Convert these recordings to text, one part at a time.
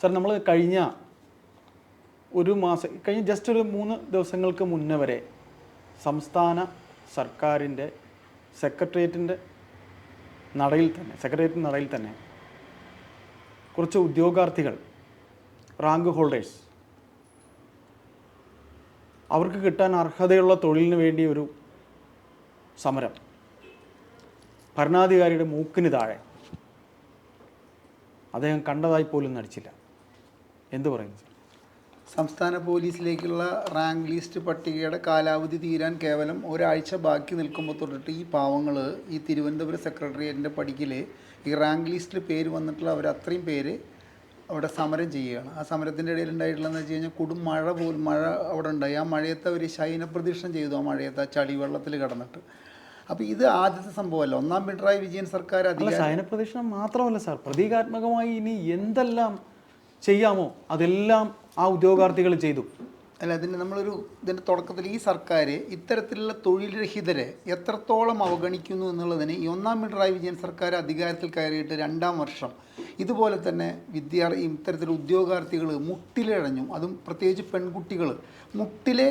Sir നമ്മൾ കഴിഞ്ഞ ഒരു മാസം കഴിഞ്ഞ ജസ്റ്റ് ഒരു മൂന്ന് ദിവസങ്ങൾക്ക് മുന്നേ വരെ സംസ്ഥാന സർക്കാരിന്റെ സെക്രട്ടേറിയറ്റിന്റെ നടയിൽ തന്നെ സെക്രട്ടേറിയറ്റ് നടയിൽ തന്നെ കുറച്ച് ഉദ്യോഗാർത്ഥികൾ റാങ്ക് ഹോൾഡേഴ്സ് അവർക്ക് കിട്ടാൻ അർഹതയുള്ള തൊഴിലിന് വേണ്ടി ഒരു സമരം. ഭരണാധികാരിയുടെ മൂക്കിന് താഴെ. അദ്ദേഹം കണ്ടതായി പോലും നടിച്ചില്ല. എന്തു പറയുന്നു സംസ്ഥാന പോലീസിലേക്കുള്ള റാങ്ക് ലിസ്റ്റ് പട്ടികയുടെ കാലാവധി തീരാൻ കേവലം ഒരാഴ്ച ബാക്കി നിൽക്കുമ്പോൾ തൊട്ടിട്ട് ഈ പാവങ്ങൾ ഈ തിരുവനന്തപുരം സെക്രട്ടേറിയറ്റിന്റെ പടിക്കൽ ഈ റാങ്ക് ലിസ്റ്റിൽ പേര് വന്നിട്ടുള്ള അവർ അത്രയും പേര് അവിടെ സമരം ചെയ്യുകയാണ്. ആ സമരത്തിന്റെ ഇടയിൽ ഉണ്ടായിട്ടുള്ളതെന്ന് വെച്ച് കഴിഞ്ഞാൽ കൊടും മഴ പോലും മഴ അവിടെ ഉണ്ടായി. ആ മഴയത്ത് അവർ ശയനപ്രദീക്ഷണം ചെയ്തു ആ മഴയത്ത് ആ ചളിവെള്ളത്തിൽ കിടന്നിട്ട്. അപ്പോൾ ഇത് ആദ്യത്തെ സംഭവമല്ല. ഒന്നാം പിണറായി വിജയൻ സർക്കാർ അതിൽ അധികാരം മാത്രമല്ല സാർ. പ്രതീകാത്മകമായി ഇനി എന്തെല്ലാം ചെയ്യാമോ? അതെല്ലാം ആ ഉദ്യോഗാർത്ഥികൾ ചെയ്തു. അല്ല അതിന് നമ്മളൊരു ഇതിന്റെ തുടക്കത്തിൽ ഈ സർക്കാർ ഇത്തരത്തിലുള്ള തൊഴിൽരഹിതരെ എത്രത്തോളം അവഗണിക്കുന്നു എന്നുള്ളതിന് ഈ ഒന്നാം പിണറായി വിജയൻ സർക്കാർ അധികാരത്തിൽ കയറിയിട്ട് രണ്ടാം വർഷം ഇതുപോലെ തന്നെ വിദ്യാർത്ഥി ഇത്തരത്തിലുള്ള ഉദ്യോഗാർത്ഥികൾ മുട്ടിലഴഞ്ഞു അതും പ്രത്യേകിച്ച് പെൺകുട്ടികൾ മുട്ടിലെ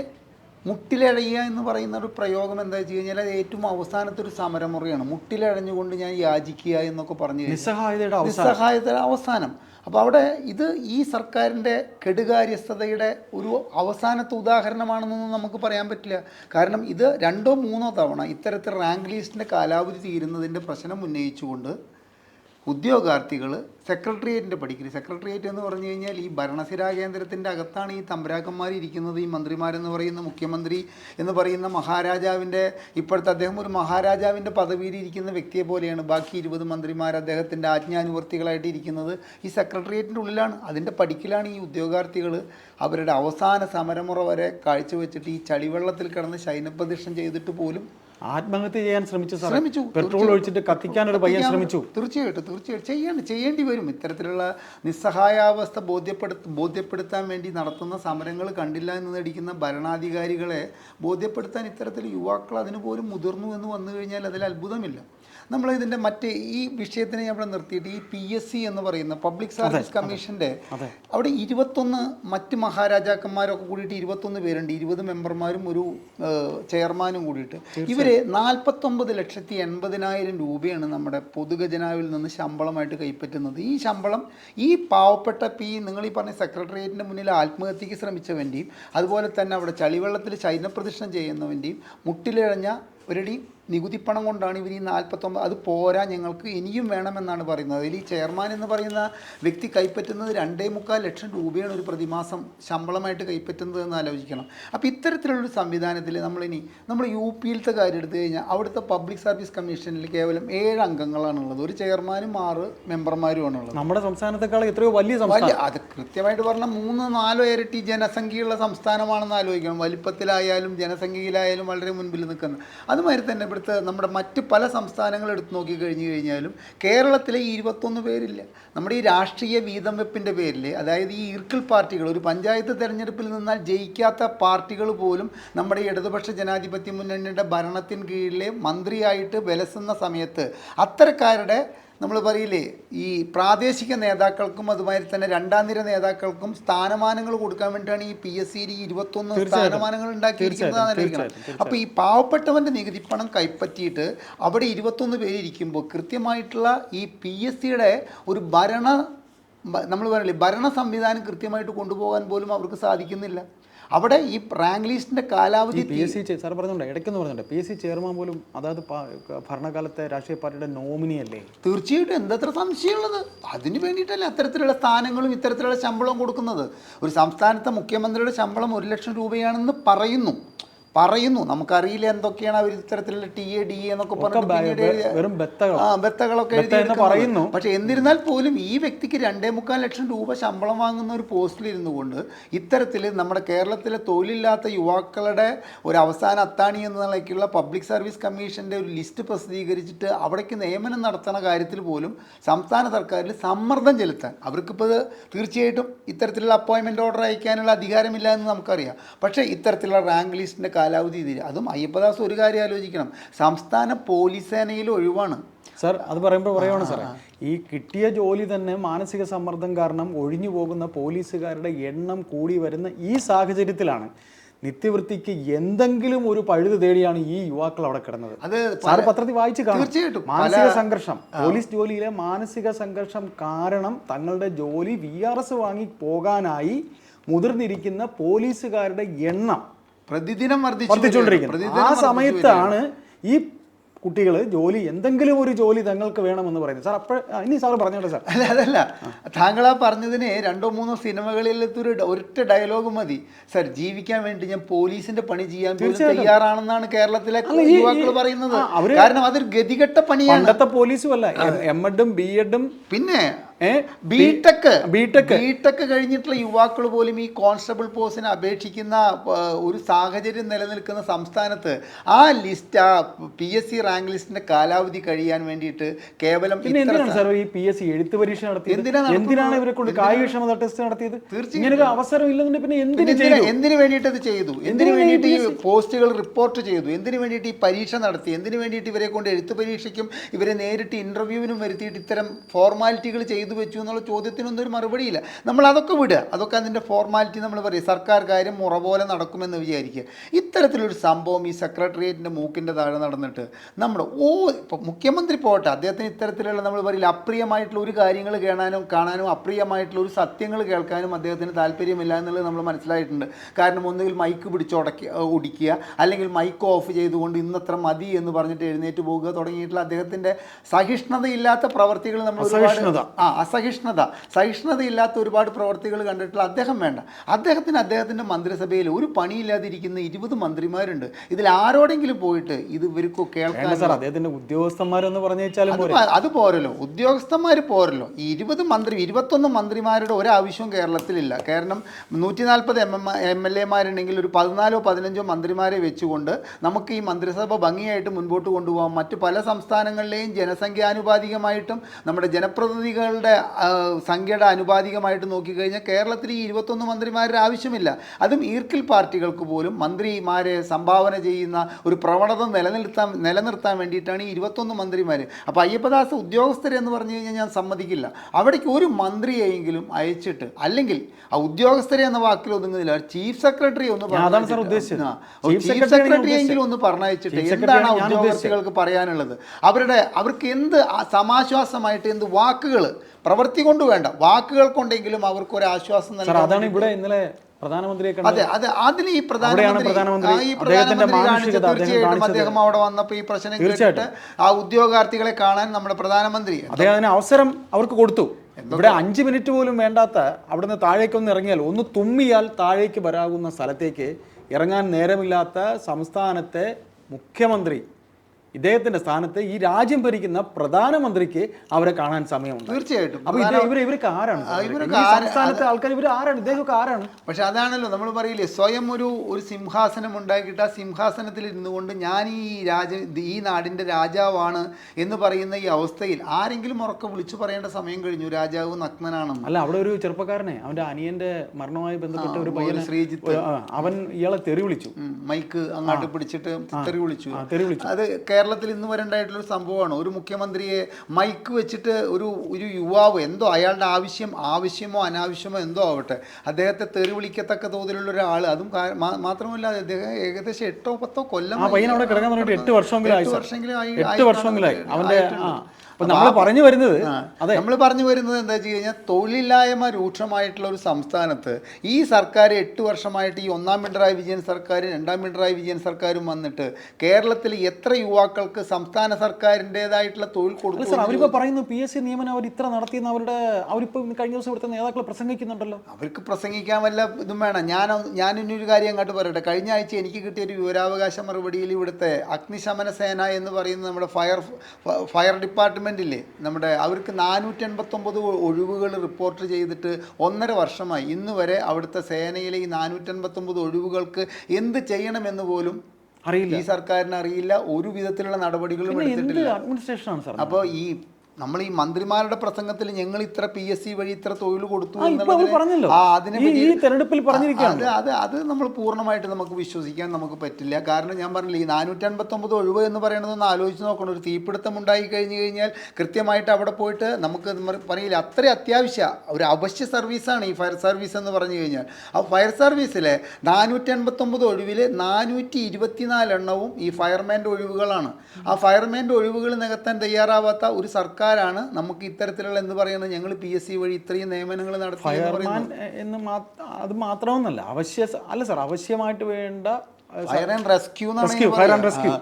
മുട്ടിലഴയുക എന്ന് പറയുന്ന ഒരു പ്രയോഗം എന്താ വെച്ച് കഴിഞ്ഞാൽ അത് ഏറ്റവും അവസാനത്തെ ഒരു സമരമുറയാണ്. മുട്ടിലഴഞ്ഞുകൊണ്ട് ഞാൻ യാചിക്കുക എന്നൊക്കെ പറഞ്ഞു നിസ്സഹായതയുടെ നിസ്സഹായതയുടെ അവസാനം. നിസ്സഹായത അവസാനം. അപ്പോൾ അവിടെ ഇത് ഈ സർക്കാരിന്റെ കെടുകാര്യസ്ഥതയുടെ ഒരു അവസാനത്തെ ഉദാഹരണമാണെന്നൊന്നും നമുക്ക് പറയാൻ പറ്റില്ല. കാരണം ഇത് രണ്ടോ മൂന്നോ തവണ ഇത്തരത്തിൽ റാങ്ക് ലിസ്റ്റിന്റെ കാലാവധി തീരുന്നതിന്റെ പ്രശ്നം ഉന്നയിച്ചുകൊണ്ട് ഉദ്യോഗാർത്ഥികൾ സെക്രട്ടേറിയറ്റിന്റെ പഠിക്കൽ സെക്രട്ടേറിയറ്റ് എന്ന് പറഞ്ഞു കഴിഞ്ഞാൽ ഈ ഭരണസിരാ കേന്ദ്രത്തിന്റെ അകത്താണ് ഈ തമ്പരാക്കന്മാർ ഇരിക്കുന്നത് ഈ മന്ത്രിമാരെന്ന് പറയുന്ന മുഖ്യമന്ത്രി എന്ന് പറയുന്ന മഹാരാജാവിന്റെ ഇപ്പോഴത്തെ അദ്ദേഹം ഒരു മഹാരാജാവിന്റെ പദവിയിൽ ഇരിക്കുന്ന വ്യക്തിയെ പോലെയാണ്. ബാക്കി ഇരുപത് മന്ത്രിമാർ അദ്ദേഹത്തിന്റെ ആജ്ഞാനുവർത്തികളായിട്ട് ഇരിക്കുന്നത് ഈ സെക്രട്ടേറിയറ്റിന്റെ ഉള്ളിലാണ്. അതിന്റെ പഠിക്കലാണ് ഈ ഉദ്യോഗാർത്ഥികൾ അവരുടെ അവസാന സമരമുറ വരെ കാഴ്ചവെച്ചിട്ട് ഈ ചളിവെള്ളത്തിൽ കിടന്ന് ശൈനപ്രദക്ഷിണം ചെയ്തിട്ട് പോലും ആത്മഹത്യ ചെയ്യാൻ ശ്രമിച്ചു ശ്രമിച്ചു. പെട്രോൾ ഒഴിച്ചിട്ട് കത്തിക്കാൻ ഒരു പയ്യൻ ശ്രമിച്ചു. തീർച്ചയായിട്ടും തീർച്ചയായിട്ടും. ചെയ്യേണ്ടി ചെയ്യേണ്ടി വരും. ഇത്തരത്തിലുള്ള നിസ്സഹായാവസ്ഥ ബോധ്യപ്പെടുത്ത ബോധ്യപ്പെടുത്താൻ വേണ്ടി നടത്തുന്ന സമരങ്ങൾ കണ്ടില്ല എന്ന് നടിക്കുന്ന ഭരണാധികാരികളെ ബോധ്യപ്പെടുത്താൻ ഇത്തരത്തിൽ യുവാക്കൾ അതിന് പോലും മുതിർന്നു എന്ന് വന്നു കഴിഞ്ഞാൽ അതിൽ അത്ഭുതമില്ല. നമ്മൾ ഇതിന്റെ മറ്റ് ഈ വിഷയത്തിനെ നമ്മൾ നിർത്തിയിട്ട് ഈ പി എസ് സി എന്ന് പറയുന്ന പബ്ലിക് സർവീസ് കമ്മീഷന്റെ. അവിടെ ഇരുപത്തൊന്ന് മറ്റ് മഹാരാജാക്കന്മാരൊക്കെ കൂടിയിട്ട് ഇരുപത്തൊന്ന് പേരുണ്ട്. ഇരുപത് മെമ്പർമാരും ഒരു ചെയർമാനും കൂടിയിട്ട്. ഇവർ നാൽപ്പത്തൊമ്പത് ലക്ഷത്തി എൺപതിനായിരം രൂപയാണ് നമ്മുടെ പൊതുഖജനാവിൽ നിന്ന് ശമ്പളമായിട്ട് കൈപ്പറ്റുന്നത്. ഈ ശമ്പളം ഈ പാവപ്പെട്ട പി നിങ്ങൾ ഈ പറഞ്ഞ സെക്രട്ടേറിയറ്റിന്റെ മുന്നിൽ ആത്മഹത്യക്ക് ശ്രമിച്ചവന്റെയും അതുപോലെ തന്നെ അവിടെ ചളിവെള്ളത്തിൽ ശൈനപ്രദക്ഷിണം ചെയ്യുന്നവന്റെയും മുട്ടിലിഴഞ്ഞ ഒരടി നികുതി പണം കൊണ്ടാണ് ഇവർ ഈ നാൽപ്പത്തൊമ്പത് അത് പോരാ ഞങ്ങൾക്ക് ഇനിയും വേണമെന്നാണ് പറയുന്നത്. അതിൽ ഈ ചെയർമാൻ എന്ന് പറയുന്ന വ്യക്തി കൈപ്പറ്റുന്നത് രണ്ടേ മുക്കാൽ ലക്ഷം രൂപയാണ് ഒരു പ്രതിമാസം ശമ്പളമായിട്ട് കൈപ്പറ്റുന്നത് എന്ന് ആലോചിക്കണം. അപ്പോൾ ഇത്തരത്തിലുള്ളൊരു സംവിധാനത്തിൽ നമ്മളിനി നമ്മൾ യു പിയിലത്തെ കാര്യം എടുത്തു കഴിഞ്ഞാൽ അവിടുത്തെ പബ്ലിക് സർവീസ് കമ്മീഷനിൽ കേവലം ഏഴ് അംഗങ്ങളാണുള്ളത്. ഒരു ചെയർമാനും ആറ് മെമ്പർമാരുമാണ് ഉള്ളത് നമ്മുടെ സംസ്ഥാനത്തെക്കാൾ എത്രയോ വലിയ വലിയ സംസ്ഥാനം. അത് കൃത്യമായിട്ട് പറഞ്ഞാൽ മൂന്ന് നാലോ ഇരട്ടി ജനസംഖ്യയുള്ള സംസ്ഥാനമാണെന്ന് ആലോചിക്കണം. വലിപ്പത്തിലായാലും ജനസംഖ്യയിലായാലും വളരെ മുൻപിൽ നിൽക്കുന്നത്. അതുമാതിരി തന്നെ ഇവിടുത്തെ നമ്മുടെ മറ്റ് പല സംസ്ഥാനങ്ങൾ എടുത്ത് നോക്കി കഴിഞ്ഞു കഴിഞ്ഞാലും കേരളത്തിലെ ഈ ഇരുപത്തൊന്ന് പേരില്ല. നമ്മുടെ ഈ രാഷ്ട്രീയ വീതം വെപ്പിന്റെ പേരിൽ അതായത് ഈ ഈർക്കിൾ പാർട്ടികൾ ഒരു പഞ്ചായത്ത് തെരഞ്ഞെടുപ്പിൽ നിന്നാൽ ജയിക്കാത്ത പാർട്ടികൾ പോലും നമ്മുടെ ഇടതുപക്ഷ ജനാധിപത്യ മുന്നണിയുടെ ഭരണത്തിന് കീഴിലെ മന്ത്രിയായിട്ട് വിലസുന്ന സമയത്ത് അത്തരക്കാരുടെ നമ്മൾ പറയില്ലേ ഈ പ്രാദേശിക നേതാക്കൾക്കും അതുമാതിരി തന്നെ രണ്ടാം നിര നേതാക്കൾക്കും സ്ഥാനമാനങ്ങൾ കൊടുക്കാൻ വേണ്ടിയിട്ടാണ് ഈ പി എസ് സിയിൽ ഇരുപത്തൊന്ന് സ്ഥാനമാനങ്ങൾ ഉണ്ടാക്കിയിരിക്കുന്നത് അപ്പൊ അപ്പോൾ ഈ പാവപ്പെട്ടവന്റെ നികുതി പണം കൈപ്പറ്റിയിട്ട് അവിടെ ഇരുപത്തൊന്ന് പേരിയ്ക്കുമ്പോൾ കൃത്യമായിട്ടുള്ള ഈ പി എസ് സിയുടെ ഒരു ഭരണ നമ്മൾ പറയില്ലേ ഭരണ സംവിധാനം കൃത്യമായിട്ട് കൊണ്ടുപോകാൻ പോലും അവർക്ക് സാധിക്കുന്നില്ല. അവിടെ ഈ റാങ്ക് ലിസ്റ്റിന്റെ കാലാവധി പി എസ് സി സാർ പറഞ്ഞോണ്ട് ഇടയ്ക്കെന്ന് പറഞ്ഞിട്ടുണ്ട് പി എസ് സി ചെയർമാൻ പോലും അതായത് ഭരണകാലത്തെ രാഷ്ട്രീയ പാർട്ടിയുടെ നോമിനി അല്ലേ? തീർച്ചയായിട്ടും എന്തത്ര സംശയമുള്ളത്? അതിന് വേണ്ടിയിട്ടല്ലേ അത്തരത്തിലുള്ള സ്ഥാനങ്ങളും ഇത്തരത്തിലുള്ള ശമ്പളവും കൊടുക്കുന്നത്? ഒരു സംസ്ഥാനത്തെ മുഖ്യമന്ത്രിയുടെ ശമ്പളം ഒരു ലക്ഷം രൂപയാണെന്ന് പറയുന്നു. പറയുന്നു. നമുക്കറിയില്ല എന്തൊക്കെയാണ് അവർ ഇത്തരത്തിലുള്ള ടി എ ഡി എ എന്നൊക്കെ ബെത്തകൾ ആ ബെത്തകളൊക്കെ പറയുന്നു. പക്ഷെ എന്നിരുന്നാൽ പോലും ഈ വ്യക്തിക്ക് രണ്ടേ മുക്കാൽ ലക്ഷം രൂപ ശമ്പളം വാങ്ങുന്ന ഒരു പോസ്റ്റിൽ ഇരുന്നു കൊണ്ട് ഇത്തരത്തിൽ നമ്മുടെ കേരളത്തിലെ തൊഴിലില്ലാത്ത യുവാക്കളുടെ ഒരു അവസാന അത്താണി എന്ന നിലയ്ക്കുള്ള പബ്ലിക് സർവീസ് കമ്മീഷന്റെ ഒരു ലിസ്റ്റ് പ്രസിദ്ധീകരിച്ചിട്ട് അവിടേക്ക് നിയമനം നടത്തുന്ന കാര്യത്തിൽ പോലും സംസ്ഥാന സർക്കാരിൽ സമ്മർദ്ദം ചെലുത്താൻ. അവർക്കിപ്പോൾ തീർച്ചയായിട്ടും ഇത്തരത്തിലുള്ള അപ്പോയിൻമെന്റ് ഓർഡർ അയക്കാനുള്ള അധികാരമില്ല എന്ന് നമുക്കറിയാം. പക്ഷേ ഇത്തരത്തിലുള്ള റാങ്ക് ലിസ്റ്റിന്റെ കാലാവധി തീരും അതും അയ്യപ്പദാസ് ഒരു കാര്യം ആലോചിക്കണം. സംസ്ഥാന പോലീസ് സേനയിൽ ഒഴിവാണ്. സാർ അത് പറയുമ്പോൾ പറയുവാണ് സാർ ഈ കിട്ടിയ ജോലി തന്നെ മാനസിക സമ്മർദ്ദം കാരണം ഒഴിഞ്ഞു പോകുന്ന പോലീസുകാരുടെ എണ്ണം കൂടി വരുന്ന ഈ സാഹചര്യത്തിലാണ് നിത്യവൃത്തിക്ക് എന്തെങ്കിലും ഒരു പഴുത് തേടിയാണ് ഈ യുവാക്കൾ അവിടെ കിടന്നത്. അത് സാർ പത്രത്തിൽ വായിച്ചു കാണും. തീർച്ചയായിട്ടും. മാനസിക സംഘർഷം. പോലീസ് ജോലിയിലെ മാനസിക സംഘർഷം കാരണം തങ്ങളുടെ ജോലി വി ആർ എസ് വാങ്ങി പോകാനായി മുതിർന്നിരിക്കുന്ന പോലീസുകാരുടെ എണ്ണം പ്രതിദിനം വർദ്ധിച്ചുകൊണ്ടിരിക്കുന്നത് ആ സമയത്താണ് ഈ കുട്ടികൾ ജോലി എന്തെങ്കിലും ഒരു ജോലി തങ്ങൾക്ക് വേണമെന്ന് പറയുന്നത്. സാർ അപ്പോൾ ഇനി സാർ പറഞ്ഞോട്ടെ സാർ. അല്ല അതല്ല. താങ്കൾ ആ പറഞ്ഞതിന് രണ്ടോ മൂന്നോ സിനിമകളിലത്തെ ഒരു ഒരൊറ്റ ഡയലോഗ് മതി. സാർ ജീവിക്കാൻ വേണ്ടി ഞാൻ പോലീസിന്റെ പണി ചെയ്യാൻ തയ്യാറാണെന്നാണ് കേരളത്തിലെ യുവാക്കൾ പറയുന്നത്. കാരണം അതൊരു ഗതികെട്ട പണിയാണ്. പണ്ടത്തെ പോലീസും അല്ല എം എഡും ബി എഡും പിന്നെ ബിടെക് ബിടെക് ബിടെക് കഴിഞ്ഞിട്ടുള്ള യുവാക്കൾ പോലും ഈ കോൺസ്റ്റബിൾ പോസ്റ്റിന് അപേക്ഷിക്കുന്ന ഒരു സാഹചര്യം നിലനിൽക്കുന്ന സംസ്ഥാനത്ത് ആ ലിസ്റ്റ് ആ പി എസ് സി റാങ്ക് ലിസ്റ്റിന്റെ കാലാവധി കഴിയാൻ വേണ്ടിയിട്ട് കേവലം എന്തിനാണ് സാർ ഈ പി എസ് സി എഴുത്ത് പരീക്ഷ നടത്തിയത്? എന്തിനാണ് ഇവരെ കൊണ്ട് കായികക്ഷമത ടെസ്റ്റ് നടത്തിയത്? തീർച്ചയായും. അവസരം പിന്നെ എന്തിനു എന്തിന് അത് വേണ്ടിയിട്ട് ഇത് ചെയ്തു? എന്തിനു വേണ്ടിയിട്ട് ഈ ഈ പോസ്റ്റുകൾ റിപ്പോർട്ട് ചെയ്തു? എന്തിനു വേണ്ടിയിട്ട് ഈ പരീക്ഷ നടത്തി? എന്തിനു വേണ്ടിയിട്ട് ഇവരെ കൊണ്ട് എഴുത്ത് പരീക്ഷയ്ക്കും ഇവരെ നേരിട്ട് ഇന്റർവ്യൂവിനും വരുത്തിയിട്ട് ഇത്തരം ഫോർമാലിറ്റികൾ ചെയ്തു? വെച്ചു എന്നുള്ള ചോദ്യത്തിനൊന്നും ഒരു മറുപടിയില്ല. നമ്മൾ അതൊക്കെ വിടുക. അതൊക്കെ അതിന്റെ ഫോർമാലിറ്റി നമ്മൾ പറയും. സർക്കാർ കാര്യം മുറ പോലെ നടക്കുമെന്ന് വിചാരിക്കുക. ഇത്തരത്തിലൊരു സംഭവം ഈ സെക്രട്ടേറിയറ്റിന്റെ മൂക്കിന്റെ താഴെ നടന്നിട്ട് നമ്മുടെ ഓ ഇപ്പം മുഖ്യമന്ത്രി പോകട്ടെ. അദ്ദേഹത്തിന് ഇത്തരത്തിലുള്ള നമ്മൾ പറയില്ല അപ്രിയമായിട്ടുള്ള ഒരു കാര്യങ്ങൾ കാണാനും കാണാനും അപ്രിയമായിട്ടുള്ള ഒരു സത്യങ്ങൾ കേൾക്കാനും അദ്ദേഹത്തിന് താല്പര്യമില്ല എന്നുള്ളത് നമ്മൾ മനസ്സിലായിട്ടുണ്ട്. കാരണം ഒന്നുകിൽ മൈക്ക് പിടിച്ചുടക്കി ഒടിക്കുക. അല്ലെങ്കിൽ മൈക്ക് ഓഫ് ചെയ്തുകൊണ്ട് ഇന്നത്ര മതി എന്ന് പറഞ്ഞിട്ട് എഴുന്നേറ്റ് പോകുക തുടങ്ങിയിട്ടുള്ള അദ്ദേഹത്തിന്റെ സഹിഷ്ണുതയില്ലാത്ത പ്രവർത്തികൾ നമ്മൾ ഒരുപാട്. ആ അസഹിഷ്ണുത. സഹിഷ്ണുതയില്ലാത്ത ഒരുപാട് പ്രവർത്തികൾ കണ്ടിട്ടുള്ള അദ്ദേഹം വേണ്ട. അദ്ദേഹത്തിന് അദ്ദേഹത്തിന്റെ മന്ത്രിസഭയിൽ ഒരു പണിയില്ലാതിരിക്കുന്ന ഇരുപത് മന്ത്രിമാരുണ്ട്. ഇതിൽ ആരോടെങ്കിലും പോയിട്ട് ഇത് ഇവർക്ക് കേൾക്കാൻ സാർ ഉദ്യോഗസ്ഥന്മാരെന്ന് പറഞ്ഞു വെച്ചാൽ അത് അത് പോരല്ലോ. ഉദ്യോഗസ്ഥന്മാർ പോരല്ലോ. ഈ ഇരുപത് മന്ത്രി ഇരുപത്തൊന്ന് മന്ത്രിമാരുടെ ഒരാവശ്യവും കേരളത്തിലില്ല. കാരണം നൂറ്റി നാൽപ്പത് എം എം എം എൽ എമാരുണ്ടെങ്കിൽ ഒരു പതിനാലോ പതിനഞ്ചോ മന്ത്രിമാരെ വെച്ചുകൊണ്ട് നമുക്ക് ഈ മന്ത്രിസഭ ഭംഗിയായിട്ട് മുൻപോട്ട് കൊണ്ടുപോകാം. മറ്റ് പല സംസ്ഥാനങ്ങളിലെയും ജനസംഖ്യാനുപാതികമായിട്ടും നമ്മുടെ ജനപ്രതിനിധികളുടെ ആ, സംഖ്യയുടെ അനുപാതികമായിട്ട് നോക്കിക്കഴിഞ്ഞാൽ കേരളത്തിൽ ഈ ഇരുപത്തൊന്ന് മന്ത്രിമാരുടെ ആവശ്യമില്ല. അതും ഈർക്കിൽ പാർട്ടികൾക്ക് പോലും മന്ത്രിമാരെ സംഭാവന ചെയ്യുന്ന ഒരു പ്രവണത നിലനിർത്താൻ നിലനിർത്താൻ വേണ്ടിയിട്ടാണ് ഈ ഇരുപത്തൊന്ന് മന്ത്രിമാർ അപ്പോൾ അയ്യപ്പദാസ് ഉദ്യോഗസ്ഥരെന്ന് പറഞ്ഞു കഴിഞ്ഞാൽ ഞാൻ സമ്മതിക്കില്ല. അവിടേക്ക് ഒരു മന്ത്രിയെങ്കിലും അയച്ചിട്ട് അല്ലെങ്കിൽ ആ ഉദ്യോഗസ്ഥരെ എന്ന വാക്കിൽ ഒതുങ്ങുന്നില്ല. ചീഫ് സെക്രട്ടറി ഒന്ന്. ചീഫ് സെക്രട്ടറിയെങ്കിലും സെക്രട്ടറി എങ്കിലും ഒന്ന് പറഞ്ഞയച്ചിട്ട് എന്താണ് ആ ഉദ്യോഗസ്ഥികൾക്ക് പറയാനുള്ളത്? അവരുടെ അവർക്ക് എന്ത് സമാശ്വാസമായിട്ട് എന്ത് വാക്കുകൾ പ്രവൃത്തി കൊണ്ട് വേണ്ട. വാക്കുകൾ കൊണ്ടെങ്കിലും അവർക്ക് ഒരു ആശ്വാസം നൽകാൻ അതാണ് ഇവിടെ ഇന്നലെ പ്രധാനമന്ത്രിയെ അതെ അതെ. അതിന് ഈ പ്രധാനമന്ത്രി ഈ പ്രധാനമന്ത്രി കാണിച്ച അദ്ദേഹം തീർച്ചയായിട്ടും അദ്ദേഹം അവിടെ വന്നപ്പോൾ ഈ പ്രശ്നം. കേട്ടിട്ട് ആ ഉദ്യോഗാർത്ഥികളെ കാണാൻ നമ്മുടെ പ്രധാനമന്ത്രി അദ്ദേഹം അതിന് അവസരം അവർക്ക് കൊടുത്തു. ഇവിടെ അഞ്ച് മിനിറ്റ് പോലും വേണ്ടാത്ത അവിടുന്ന് താഴേക്കൊന്ന് ഇറങ്ങിയാൽ ഒന്ന് തുമ്മിയാൽ താഴേക്ക് വരാകുന്ന സ്ഥലത്തേക്ക് ഇറങ്ങാൻ നേരമില്ലാത്ത സംസ്ഥാനത്തെ മുഖ്യമന്ത്രി ഇദ്ദേഹത്തിന്റെ സ്ഥാനത്ത് ഈ രാജ്യം ഭരിക്കുന്ന പ്രധാനമന്ത്രിക്ക് അവരെ കാണാൻ സമയമുണ്ട്. തീർച്ചയായിട്ടും. അപ്പൊ ഇവർ ഇവർക്ക് ആരാണ്? ഇവരൊക്കെ സംസ്ഥാനത്തെ ആൾക്കാർ ഇവർ ആരാണ്? ഇദ്ദേഹമൊക്കെ ആരാണ്? പക്ഷെ അതാണല്ലോ നമ്മൾ പറയില്ലേ സ്വയം ഒരു ഒരു സിംഹാസനം ഉണ്ടാക്കിയിട്ട് ആ സിംഹാസനത്തിൽ ഇരുന്നു കൊണ്ട് ഞാൻ ഈ രാജ ഈ നാടിന്റെ രാജാവാണ് എന്ന് പറയുന്ന ഈ അവസ്ഥയിൽ ആരെങ്കിലും ഉറക്കെ വിളിച്ചു പറയേണ്ട സമയം കഴിഞ്ഞു. രാജാവ് നഗ്നനാണെന്ന്. അല്ല അവിടെ ഒരു ചെറുപ്പക്കാരനെ അവന്റെ അനിയന്റെ മരണവുമായി ബന്ധപ്പെട്ട ഒരു പയ്യൻ ശ്രീജിത്ത്. അവൻ ഇയാളെ തെറി വിളിച്ചു. മൈക്ക് അങ്ങോട്ട് പിടിച്ചിട്ട് തെറി വിളിച്ചു. തെറി വിളിച്ചു. അത് കേരളത്തിൽ ഇന്ന് വരെ ഉണ്ടായിട്ടുള്ള ഒരു സംഭവമാണ്. ഒരു മുഖ്യമന്ത്രിയെ മൈക്ക് വെച്ചിട്ട് ഒരു ഒരു യുവാവ് എന്തോ അയാളുടെ ആവശ്യം ആവശ്യമോ അനാവശ്യമോ എന്തോ ആവട്ടെ. അദ്ദേഹത്തെ തെറി വിളിക്കത്തക്ക തോതിലുള്ള ഒരാൾ അതും മാത്രമല്ല അദ്ദേഹം ഏകദേശം എട്ടോ പത്തോ കൊല്ലം എട്ട് വർഷമെങ്കിലും എട്ട്. വർഷമെങ്കിലും ആയി- എട്ട് ആയി. അവന്റെ നമ്മൾ പറഞ്ഞു വരുന്നത് അതെ. നമ്മൾ പറഞ്ഞു വരുന്നത് എന്താ വെച്ച് കഴിഞ്ഞാൽ തൊഴിലില്ലായ്മ രൂക്ഷമായിട്ടുള്ള ഒരു സംസ്ഥാനത്ത് ഈ സർക്കാർ എട്ട് വർഷമായിട്ട് ഈ ഒന്നാം പിണറായി വിജയൻ സർക്കാർ രണ്ടാം പിണറായി വിജയൻ സർക്കാരും വന്നിട്ട് കേരളത്തിൽ എത്ര യുവാക്കൾക്ക് സംസ്ഥാന സർക്കാരിന്റെതായിട്ടുള്ള തൊഴിൽ അല്ല അവരിപ്പോൾ പറയുന്നു പി എസ് സി നിയമനം അവർ ഇത്ര നടത്തിയെന്ന് അവരുടെ അവരിപ്പോൾ കഴിഞ്ഞ ദിവസം ഇവിടുത്തെ നേതാക്കൾ പ്രസംഗിക്കുന്നുണ്ടല്ലോ. അവർക്ക് പ്രസംഗിക്കാൻ വല്ല ഇതും വേണം. ഞാൻ ഞാൻ ഇനിയൊരു കാര്യം അങ്ങോട്ട് പറയട്ടെ. കഴിഞ്ഞ ആഴ്ച എനിക്ക് കിട്ടിയ ഒരു വിവരാവകാശ മറുപടിയിൽ ഇവിടുത്തെ അഗ്നിശമന സേന എന്ന് പറയുന്ന നമ്മുടെ ഫയർ ഫയർ ഡിപ്പാർട്ട്മെന്റില്ലേ നമ്മുടെ അവർക്ക് നാനൂറ്റി എൺപത്തൊമ്പത് ഒഴിവുകൾ റിപ്പോർട്ട് ചെയ്തിട്ട് ഒന്നര വർഷമായി. ഇന്ന് വരെ അവിടുത്തെ സേനയിലെ ഈ നാനൂറ്റി എൺപത്തൊമ്പത് ഒഴിവുകൾക്ക് എന്ത് ചെയ്യണമെന്ന് പോലും അറിയില്ല. ഈ സർക്കാരിന് അറിയില്ല. ഒരു വിധത്തിലുള്ള നടപടികളും എടുത്തിട്ടില്ല. അഡ്മിനിസ്ട്രേഷൻ ആണ് സാർ? അപ്പോൾ ഈ നമ്മൾ ഈ മന്ത്രിമാരുടെ പ്രസംഗത്തിൽ ഞങ്ങൾ ഇത്ര പി എസ് സി വഴി ഇത്ര തൊഴിൽ കൊടുത്തു പറഞ്ഞല്ലോ. ഈ- തെരഞ്ഞെടുപ്പിൽ പറഞ്ഞിരിക്കുകയാണ്. അത് അത് അത് നമ്മൾ പൂർണമായിട്ട് നമുക്ക് വിശ്വസിക്കാൻ നമുക്ക് പറ്റില്ല. കാരണം ഞാൻ പറഞ്ഞില്ല ഈ നാനൂറ്റി അൻപത്തൊമ്പത് ഒഴിവ് എന്ന് പറയുന്നത് ഒന്ന് ആലോചിച്ച് നോക്കണം. ഒരു തീപിടുത്തം ഉണ്ടായി കഴിഞ്ഞു കഴിഞ്ഞാൽ കൃത്യമായിട്ട് അവിടെ പോയിട്ട് നമുക്ക് പറയില്ല. അത്ര അത്യാവശ്യ ഒരു അവശ്യ സർവീസാണ് ഈ ഫയർ സർവീസ് എന്ന് പറഞ്ഞു കഴിഞ്ഞാൽ. ആ ഫയർ സർവീസിലെ നാനൂറ്റി അൻപത്തൊമ്പത് ഒഴിവിൽ നാനൂറ്റി ഇരുപത്തിനാല് എണ്ണവും ഈ ഫയർമാന്റെ ഒഴിവുകളാണ്. ആ ഫയർമാന്റെ ഒഴിവുകൾ നികത്താൻ തയ്യാറാവാത്ത ഒരു സർക്കാരാണ് നമുക്ക് ഇത്തരത്തിലുള്ള എന്ന് പറയുന്നത്? ഞങ്ങൾ പി എസ് സി വഴി ഇത്രയും നിയമനങ്ങൾ നടത്തി എന്ന് മാത്രമൊന്നല്ല. അവശ്യ അല്ല സാർ അവശ്യമായിട്ട് വേണ്ട ഫയർ ആൻഡ് റെസ്ക്യൂ.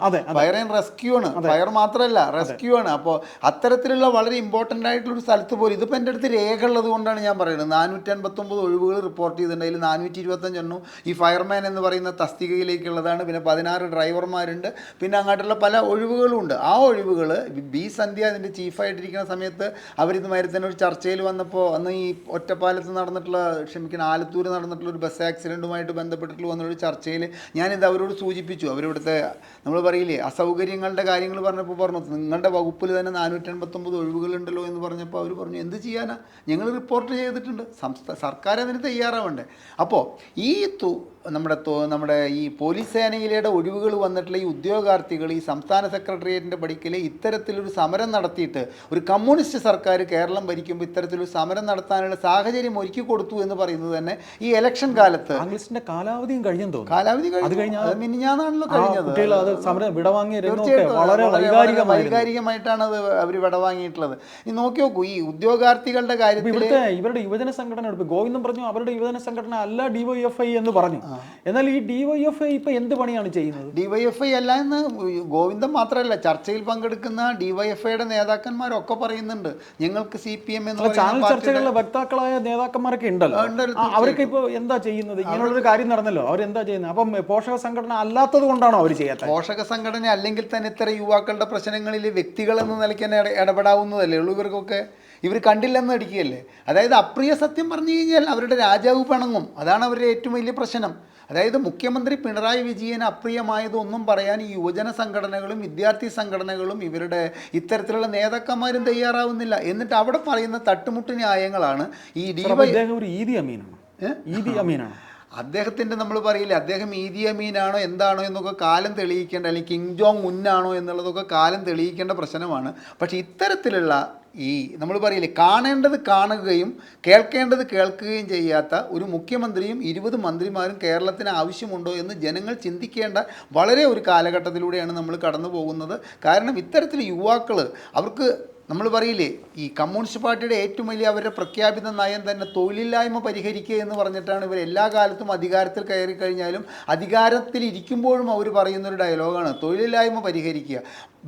അതെ. ഫയർ ആൻഡ് റെസ്ക്യൂ ആണ്. ഫയർ മാത്രമല്ല റെസ്ക്യൂ ആണ്. അപ്പോൾ അത്തരത്തിലുള്ള വളരെ ഇമ്പോർട്ടന്റ് ആയിട്ടുള്ള ഒരു സ്ഥലത്ത് പോലും ഇതിപ്പോൾ എന്റെ അടുത്ത് രേഖ ഉള്ളത് കൊണ്ടാണ് ഞാൻ പറയുന്നത്. നാനൂറ്റി അൻപത്തൊമ്പത് ഒഴിവുകൾ റിപ്പോർട്ട് ചെയ്തിട്ടുണ്ട് അതിൽ നാനൂറ്റി ഇരുപത്തഞ്ചെണ്ണം ഈ ഫയർമാൻ എന്ന് പറയുന്ന തസ്തികയിലേക്കുള്ളതാണ്. പിന്നെ പതിനാറ് ഡ്രൈവർമാരുണ്ട് പിന്നെ അങ്ങോട്ടുള്ള പല ഒഴിവുകളും ഉണ്ട്. ആ ഒഴിവുകൾ ബി സന്ധ്യ അതിന്റെ ചീഫായിട്ടിരിക്കുന്ന സമയത്ത് അവരിതുമാതിരി തന്നെ ഒരു ചർച്ചയിൽ വന്നപ്പോൾ അന്ന് ഈ ഒറ്റപ്പാലത്ത് നടന്നിട്ടുള്ള ക്ഷമിക്കണം ആലത്തൂർ നടന്നിട്ടുള്ള ഒരു ബസ് ആക്സിഡന്റുമായിട്ട് ബന്ധപ്പെട്ടിട്ടുള്ള വന്നൊരു ചർച്ചയിൽ ഞാനിത് അവരോട് സൂചിപ്പിച്ചു. അവരിവിടുത്തെ നമ്മൾ പറയില്ലേ അസൗകര്യങ്ങളുടെ കാര്യങ്ങൾ പറഞ്ഞപ്പോൾ പറഞ്ഞു നിങ്ങളുടെ വകുപ്പിൽ തന്നെ നാനൂറ്റി എൺപത്തൊമ്പത് ഒഴിവുകളുണ്ടല്ലോ എന്ന് പറഞ്ഞപ്പോൾ അവർ പറഞ്ഞു എന്ത് ചെയ്യാനാണ് ഞങ്ങൾ റിപ്പോർട്ട് ചെയ്തിട്ടുണ്ട്. സംസ്ഥാന സർക്കാർ അതിന് തയ്യാറാവണ്ടേ. അപ്പോൾ ഈ നമ്മുടെ നമ്മുടെ ഈ പോലീസ് സേനയിലെ ഒഴിവുകൾ വന്നിട്ടുള്ള ഈ ഉദ്യോഗാർത്ഥികൾ ഈ സംസ്ഥാന സെക്രട്ടേറിയറ്റിന്റെ പടിക്കൽ ഇത്തരത്തിലൊരു സമരം നടത്തിയിട്ട് ഒരു കമ്മ്യൂണിസ്റ്റ് സർക്കാർ കേരളം ഭരിക്കുമ്പോൾ ഇത്തരത്തിലൊരു സമരം നടത്താനുള്ള സാഹചര്യം ഒരുക്കി കൊടുത്തു എന്ന് പറയുന്നത് തന്നെ ഈ ഇലക്ഷൻ കാലത്ത്. കോൺഗ്രസിന്റെ കാലാവധിയും കഴിഞ്ഞെന്ന് തോന്നുന്നു. കാലാവധി കഴിഞ്ഞു. മിനിഞ്ഞാന്നാണല്ലോ കഴിഞ്ഞത്. സമരം വിടവാങ്ങിയ വൈകാരികമായിട്ടാണ് അത് അവർ വിടവാങ്ങിയിട്ടുള്ളത്. ഇനി നോക്കി നോക്കൂ ഈ ഉദ്യോഗാർത്ഥികളുടെ കാര്യത്തിൽ ഇവരുടെ യുവജന സംഘടന ഗോവിന്ദൻ പറഞ്ഞു അവരുടെ യുവജന സംഘടന അല്ല ഡിവൈഎഫ്ഐ എന്ന് പറഞ്ഞു. എന്നാൽ ഈ ഡിവൈഎഫ്ഐ ഇപ്പൊ എന്ത് പണിയാണ് ചെയ്യുന്നത്? ഡിവൈഎഫ്ഐ അല്ല എന്ന് ഗോവിന്ദൻ മാത്രമല്ല ചർച്ചയിൽ പങ്കെടുക്കുന്ന ഡിവൈഎഫ്ഐയുടെ നേതാക്കന്മാരൊക്കെ പറയുന്നുണ്ട്. ഞങ്ങൾക്ക് സി പി എം എന്ന് ചാനൽ ചർച്ചകളിലെ വക്താക്കളായ നേതാക്കന്മാരൊക്കെ ഉണ്ടല്ലോ. അവർക്ക് അവരൊക്കെ ഇപ്പൊ എന്താ ചെയ്യുന്നത്? ഇങ്ങനെയുള്ളൊരു കാര്യം നടന്നല്ലോ. അവരെന്താ ചെയ്യുന്നത്? അപ്പം പോഷക സംഘടന അല്ലാത്തത് കൊണ്ടാണോ അവർ ചെയ്യാത്തത്? പോഷക സംഘടന അല്ലെങ്കിൽ തന്നെ ഇത്തരം യുവാക്കളുടെ പ്രശ്നങ്ങളിൽ വ്യക്തികൾ എന്ന നിലയ്ക്ക് തന്നെ ഇട- ഇടപെടാവുന്നതല്ലേ ഉള്ളൂ ഇവർക്കൊക്കെ? ഇവർ കണ്ടില്ലെന്ന് അടിക്കുകയല്ലേ അതായത് അപ്രിയ സത്യം പറഞ്ഞു കഴിഞ്ഞാൽ അവരുടെ രാജാവ് പിണങ്ങും. അതാണ് അവരുടെ ഏറ്റവും വലിയ പ്രശ്നം. അതായത് മുഖ്യമന്ത്രി പിണറായി വിജയന് അപ്രിയമായതൊന്നും പറയാൻ ഈ യുവജന സംഘടനകളും വിദ്യാർത്ഥി സംഘടനകളും ഇവരുടെ ഇത്തരത്തിലുള്ള നേതാക്കന്മാരും തയ്യാറാവുന്നില്ല. എന്നിട്ട് അവിടെ പറയുന്ന തട്ടുമുട്ട് ന്യായങ്ങളാണ് ഈ ഡി വൈ ഒരു ഈദി അമീനാണ്. ഈദി അമീനാണ്. അദ്ദേഹത്തിന്റെ നമ്മൾ പറയില്ലേ അദ്ദേഹം ഈദി അമീനാണോ എന്താണോ എന്നൊക്കെ കാലം തെളിയിക്കേണ്ട അല്ലെങ്കിൽ കിങ് ജോങ് ഉന്നാണോ എന്നുള്ളതൊക്കെ കാലം തെളിയിക്കേണ്ട പ്രശ്നമാണ്. പക്ഷേ ഇത്തരത്തിലുള്ള ഈ നമ്മൾ പറയില്ലേ കാണേണ്ടത് കാണുകയും കേൾക്കേണ്ടത് കേൾക്കുകയും ചെയ്യാത്ത ഒരു മുഖ്യമന്ത്രിയും ഇരുപത് മന്ത്രിമാരും കേരളത്തിന് ആവശ്യമുണ്ടോ എന്ന് ജനങ്ങൾ ചിന്തിക്കേണ്ട വളരെ ഒരു കാലഘട്ടത്തിലൂടെയാണ് നമ്മൾ കടന്നു പോകുന്നത് കാരണം ഇത്തരത്തിൽ യുവാക്കൾ അവർക്ക് നമ്മൾ പറയില്ലേ ഈ കമ്മ്യൂണിസ്റ്റ് പാർട്ടിയുടെ ഏറ്റവും വലിയ അവരുടെ പ്രഖ്യാപിത നയം തന്നെ തൊഴിലില്ലായ്മ പരിഹരിക്കുക എന്ന് പറഞ്ഞിട്ടാണ് ഇവർ എല്ലാ കാലത്തും അധികാരത്തിൽ കയറി കഴിഞ്ഞാലും അധികാരത്തിൽ ഇരിക്കുമ്പോഴും അവർ പറയുന്നൊരു ഡയലോഗാണ് തൊഴിലില്ലായ്മ പരിഹരിക്കുക.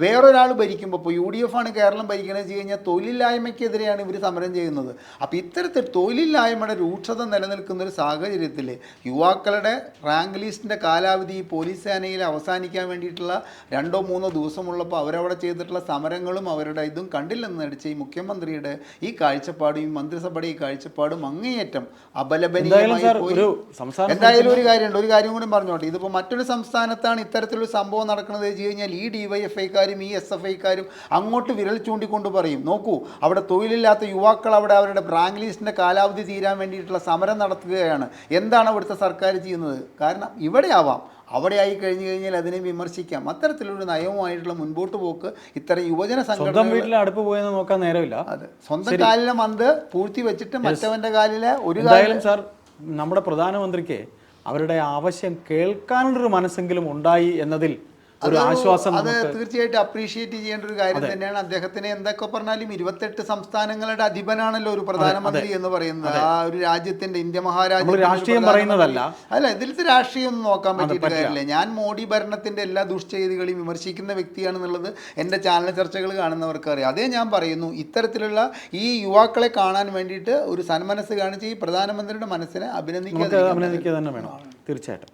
വേറൊരാൾ ഭരിക്കുമ്പോൾ ഇപ്പോൾ യു ഡി എഫ് ആണ് കേരളം ഭരിക്കണമെന്ന് വെച്ച് കഴിഞ്ഞാൽ തൊഴിലില്ലായ്മയ്ക്കെതിരെയാണ് ഇവർ സമരം ചെയ്യുന്നത്. അപ്പോൾ ഇത്തരത്തിൽ തൊഴിലില്ലായ്മയുടെ രൂക്ഷത നിലനിൽക്കുന്ന ഒരു സാഹചര്യത്തിൽ യുവാക്കളുടെ റാങ്ക് ലിസ്റ്റിന്റെ കാലാവധി പോലീസ് സേനയിൽ അവസാനിക്കാൻ വേണ്ടിയിട്ടുള്ള രണ്ടോ മൂന്നോ ദിവസമുള്ളപ്പോൾ അവരവിടെ ചെയ്തിട്ടുള്ള സമരങ്ങളും അവരുടെ ഇതും കണ്ടില്ലെന്ന് നടിച്ച ഈ മുഖ്യമന്ത്രിയുടെ ഈ കാഴ്ചപ്പാടും ഈ മന്ത്രിസഭയുടെ ഈ കാഴ്ചപ്പാടും അങ്ങേയറ്റം അപലപനീയമായി പോയി. എന്തായാലും ഒരു കാര്യമുണ്ട് ഒരു കാര്യം കൂടി പറഞ്ഞോട്ടെ. ഇതിപ്പോൾ മറ്റൊരു സംസ്ഥാനത്താണ് ഇത്തരത്തിലൊരു സംഭവം നടക്കുന്നത് വെച്ച് കഴിഞ്ഞാൽ ഈ ഡിവൈഎഫ്ഐക്കാരും ഈ എസ് എഫ് ഐക്കാരും അങ്ങോട്ട് വിരൽ ചൂണ്ടിക്കൊണ്ട് പറയും. നോക്കൂ അവിടെ തൊഴിലില്ലാത്ത യുവാക്കൾ അവിടെ അവരുടെ ബ്രാങ്ക് ലിസ്റ്റിന്റെ കാലാവധി തീരാൻ വേണ്ടിയിട്ടുള്ള സമരം നടത്തുകയാണ്. എന്താണ് അവിടുത്തെ സർക്കാർ ചെയ്യുന്നത്? കാരണം ഇവിടെ ആവാം അവിടെ ആയി കഴിഞ്ഞു കഴിഞ്ഞാൽ അതിനെ വിമർശിക്കാം. അത്തരത്തിലൊരു നയവുമായിട്ടുള്ള മുൻപോട്ട് പോക്ക് ഇത്തരം യുവജന സ്വന്തം സംഘടന വീട്ടിലെ അടുപ്പ് പോയെന്ന് നോക്കാൻ നേരമില്ല. അതെ. സ്വന്തം കാലിലെ മന്ത് പൂഴ്ത്തി വെച്ചിട്ട് മറ്റവന്റെ കാലിലെ ഒരു എന്തായാലും സാർ നമ്മുടെ പ്രധാനമന്ത്രിക്ക് അവരുടെ ആവശ്യം കേൾക്കാനുള്ളൊരു മനസ്സെങ്കിലും ഉണ്ടായി എന്നതിൽ ഒരു ആശ്വാസം അത് തീർച്ചയായിട്ടും അപ്രീഷിയേറ്റ് ചെയ്യേണ്ട ഒരു കാര്യം തന്നെയാണ്. അദ്ദേഹത്തിന് എന്തൊക്കെ പറഞ്ഞാലും ഇരുപത്തെട്ട് സംസ്ഥാനങ്ങളുടെ അധിപനാണല്ലോ ഒരു പ്രധാനമന്ത്രി എന്ന് പറയുന്നത്. ആ ഒരു രാജ്യത്തിന്റെ ഇന്ത്യ മഹാരാജ്യം രാഷ്ട്രീയം പറയുന്നതല്ല. അല്ല ഇതിലത്തെ രാഷ്ട്രീയം ഒന്നും നോക്കാൻ പറ്റിയിട്ട് കാര്യമില്ല. ഞാൻ മോഡി ഭരണത്തിന്റെ എല്ലാ ദുഷ്ചെയ്തികളെയും വിമർശിക്കുന്ന വ്യക്തിയാണെന്നുള്ളത് എന്റെ ചാനൽ ചർച്ചകൾ കാണുന്നവർക്ക് അറിയാം. അതേ ഞാൻ പറയുന്നു ഇത്തരത്തിലുള്ള ഈ യുവാക്കളെ കാണാൻ വേണ്ടിയിട്ട് ഒരു സന്മനസ് കാണിച്ച് ഈ പ്രധാനമന്ത്രിയുടെ മനസ്സിനെ നമുക്ക് അഭിനന്ദിക്കാൻ അഭിനന്ദിക്കുക തന്നെ വേണം. തീർച്ചയായിട്ടും.